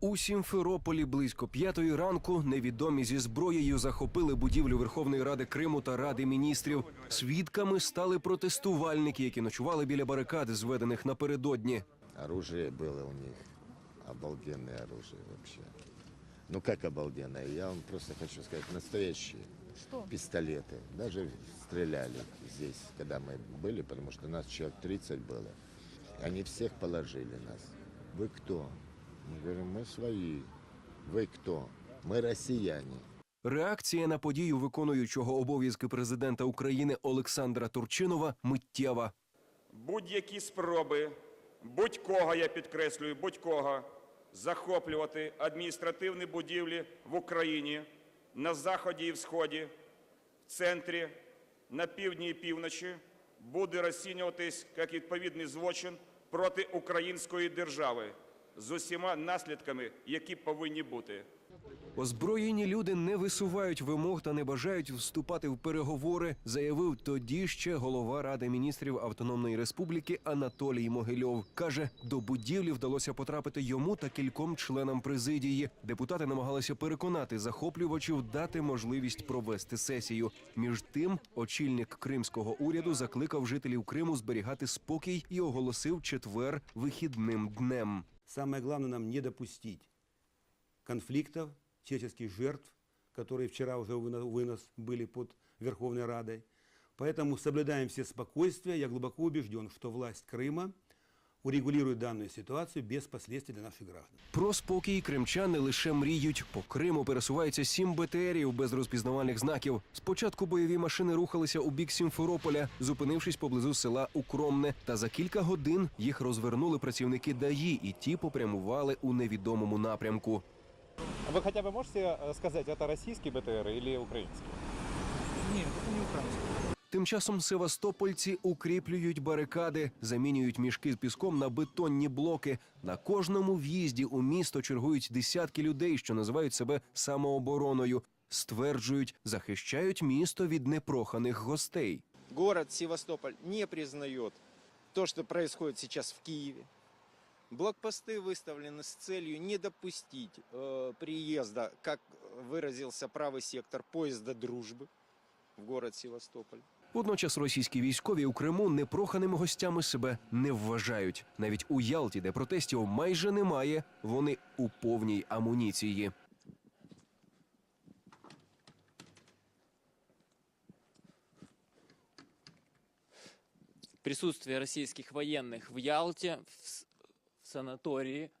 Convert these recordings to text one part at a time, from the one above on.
У Сімферополі близько п'ятої ранку невідомі зі зброєю захопили будівлю Верховної Ради Криму та Ради міністрів. Свідками стали протестувальники, які ночували біля барикад, зведених напередодні. Оружие было у них. Обалденное оружие вообще. Ну как обалденное? Я вам просто хочу сказать, настоящие Что? пистолеты. Даже стреляли здесь, когда мы были, потому что нас человек 30 было. Они всех положили нас. Вы кто? Мы говорим, мы свои. Вы кто? Мы россияне. Реакція на подію виконуючого обов'язки президента України Олександра Турчинова миттєва. будь-які спроби будь-кого, я підкреслюю, будь-кого захоплювати адміністративні будівлі в Україні на заході і всході, в центрі, на півдні і півночі буде розцінюватись як відповідний злочин проти української держави з усіма наслідками, які повинні бути. Озброєні люди не висувають вимог та не бажають вступати в переговори, заявив тоді ще голова Ради міністрів Автономної Республіки Анатолій Могильов. каже, до будівлі вдалося потрапити йому та кільком членам президії. Депутати намагалися переконати захоплювачів дати можливість провести сесію. Між тим, очільник кримського уряду закликав жителів Криму зберігати спокій і оголосив четвер вихідним днем. Самое главное нам не допустить конфликтов, человеческих жертв, которые вчера уже выно- вынос были под Верховной Радой. Поэтому соблюдаем все спокойствие. Я глубоко убежден, что власть Крыма урегулирует данную ситуацию без последствий для наших граждан. Про спокій кримчани лише мріють. По Криму пересуваються сім БТРів без розпізнавальних знаків. Спочатку бойові машини рухалися у бік Сімферополя, зупинившись поблизу села Укромне. Та за кілька годин їх розвернули працівники ДАІ, і ті попрямували у невідомому напрямку. Вы хотя бы можете э, сказать, это российский БТР или украинский? Тим часом севастопольці укріплюють барикади, замінюють мішки з піском на бетонні блоки. На кожному в'їзді у місто чергують десятки людей, що називають себе самообороною. Стверджують, захищають місто від непроханих гостей. город Севастополь не признает то, что происходит сейчас в Киеве. Блокпосты выставлены с целью не допустить э, приезда, как выразился правый сектор, поезда дружбы в город Севастополь. Водночас російські військові у Криму непроханими гостями себе не вважають. Навіть у Ялті, де протестів майже немає, вони у повній амуніції. присутствие российских военных в Ялте, в, с- в санатории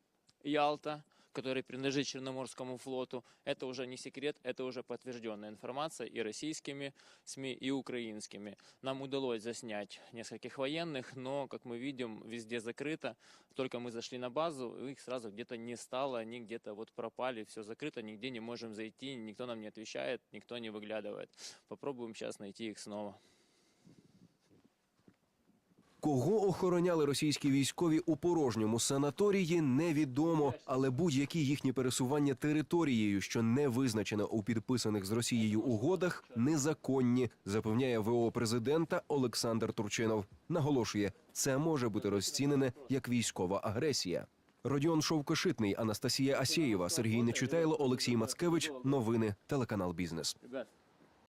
Ялта, который принадлежит Черноморскому флоту, это уже не секрет, это уже подтвержденная информация и российскими СМИ, и украинскими. Нам удалось заснять нескольких военных, но, как мы видим, везде закрыто. Только мы зашли на базу, их сразу где-то не стало, они где-то вот пропали, все закрыто, нигде не можем зайти, никто нам не отвечает, никто не выглядывает. Попробуем сейчас найти их снова. Кого охороняли російські військові у порожньому санаторії, невідомо, але будь-які їхні пересування територією, що не визначено у підписаних з Росією угодах, незаконні, запевняє ВО президента Олександр Турчинов. Наголошує, це може бути розцінене як військова агресія. Родіон Шовкошитний, Анастасія Асєєва, Сергій Нечитайло, Олексій Мацкевич. Новини телеканал Бізнес.